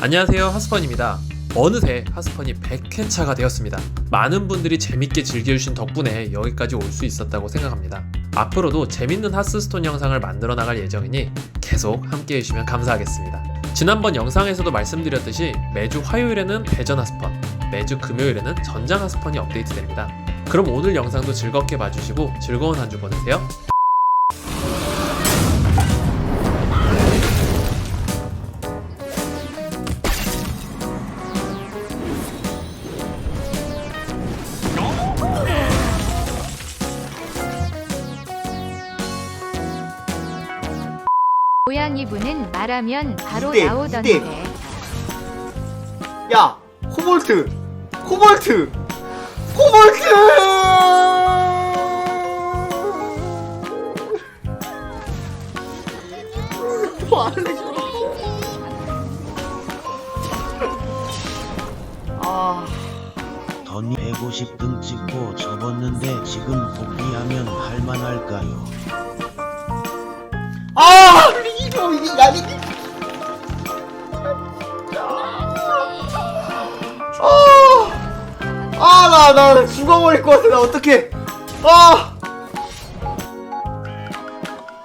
안녕하세요 하스펀입니다. 어느새 하스펀이 100회차가 되었습니다. 많은 분들이 재밌게 즐겨주신 덕분에 여기까지 올 수 있었다고 생각합니다. 앞으로도 재밌는 하스스톤 영상을 만들어 나갈 예정이니 계속 함께 해주시면 감사하겠습니다. 지난번 영상에서도 말씀드렸듯이 매주 화요일에는 대전 하스펀 매주 금요일에는 전장 하스펀이 업데이트됩니다. 그럼 오늘 영상도 즐겁게 봐주시고 즐거운 한 주 보내세요 말하면 바로 이때, 나오던데. 이때. 야, 코볼트, 코볼트, 코볼트. 뭐 아, 던이 150등 찍고 접었는데 지금 복귀하면 할만할까요? 아, 아, 나, 나 죽어버릴 것 같아. 나 어떡해. 아,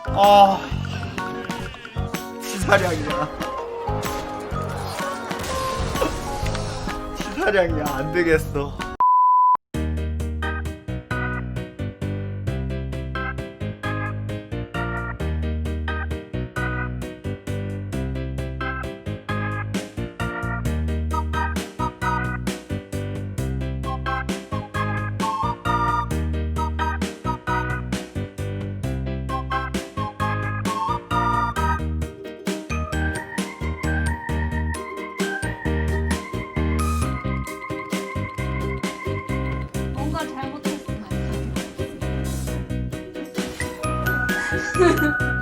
아, 치사량이야. 치사량이야. 안 되겠어. Yeah.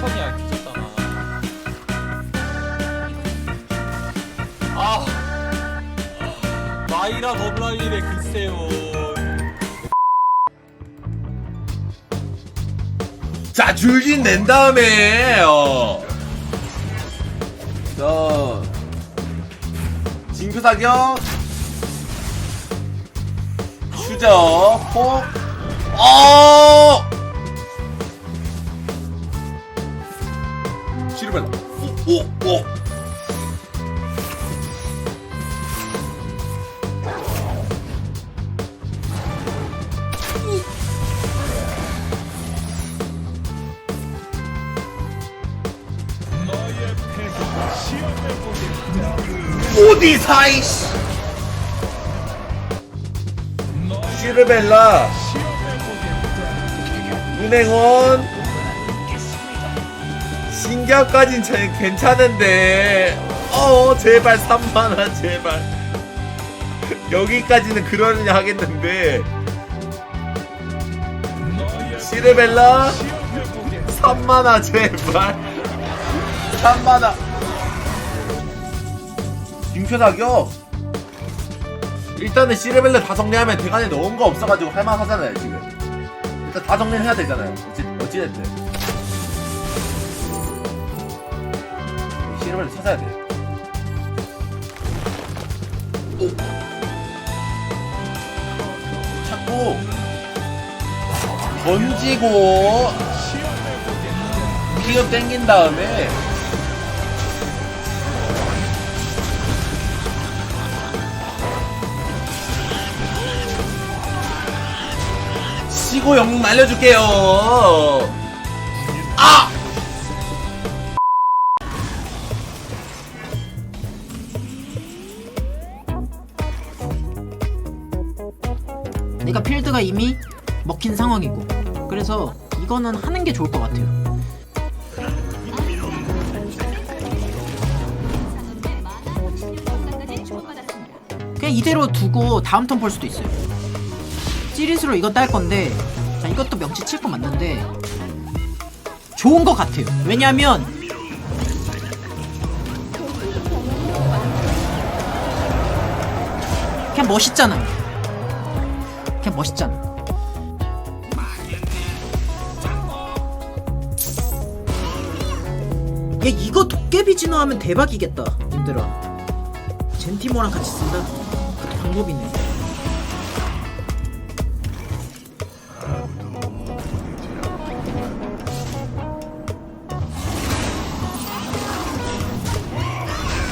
천이야 뒤졌잖아 아 마이라 범람이래 글쎄요 자 줄진 낸 다음에 어. 자 징크 사격 추적 폭 어! 시르벨라 오오오 오디사이씨? 시르벨라. 은행원 신기합까진 제- 괜찮은데. 어 제발 3만원 제발. 여기까지는 그러느냐 하겠는데. 시르벨라? 3만원 제발. 3만원 빙표 사격 일단은 시르벨레 다 정리하면 대간에 넣은 거 없어가지고 할만하잖아요 지금. 일단 다 정리를 해야 되잖아요. 어찌, 어찌됐든 시르벨레 찾아야 돼 오. 찾고 던지고 피업 땡긴 다음에 키고 영웅 날려줄게요. 필드가 이미 먹힌 상황이고. 그래서 이거는 하는 게 좋을 것 같아요. 그냥 이대로 두고 다음 턴 볼 수도 있어요. 찌릿으로 이거 딸 건데 자 이것도 명치 칠 거 맞는데 좋은 것 같아요. 왜냐면 그냥 멋있잖아요 그냥 멋있잖아. 야 이거 도깨비 진화하면 대박이겠다, 님들아. 젠티모랑 같이 쓴다. 그것도 방법이네.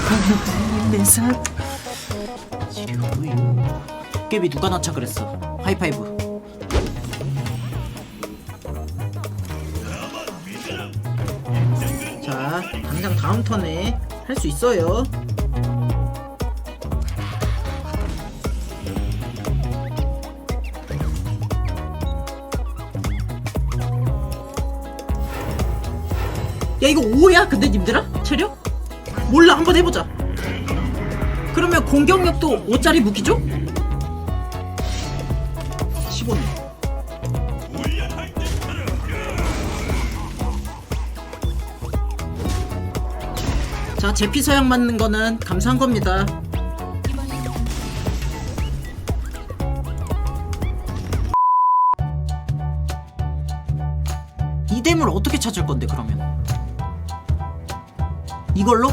내 삶. 도깨비 누가 넣자 그랬어? 하이파이브. 자, 당장 다음 턴에 할 수 있어요. 야 이거 5야 근데 님들아? 체력? 몰라 한번 해보자 그러면 공격력도 5짜리 무기죠? 15네 자 제피 서양 맞는 거는 감사한 겁니다 이뎀을 어떻게 찾을 건데 그러면 이걸로?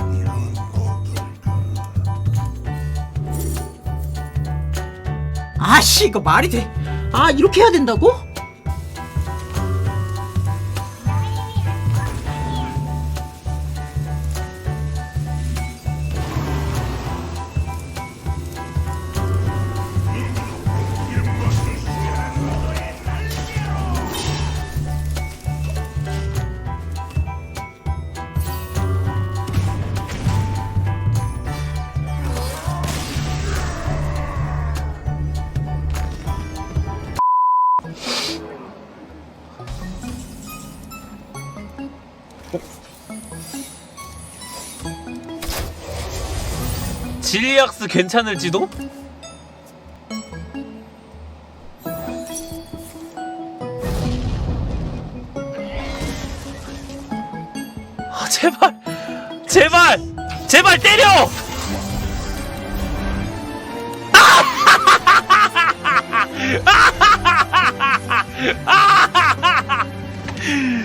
아씨 이거 말이 돼? 아 이렇게 해야 된다고? 질리악스 괜찮을지도? 아 제발 제발 제발 때려!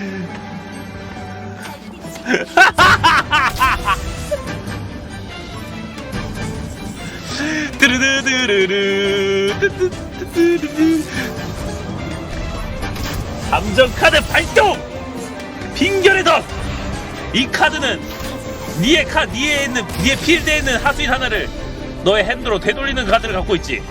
감정 카드 발동! 빙결의 덕! 이 카드는 니의 카 니에 있는 니의 필드에 있는 하수인 하나를 너의 핸드로 되돌리는 카드를 갖고 있지.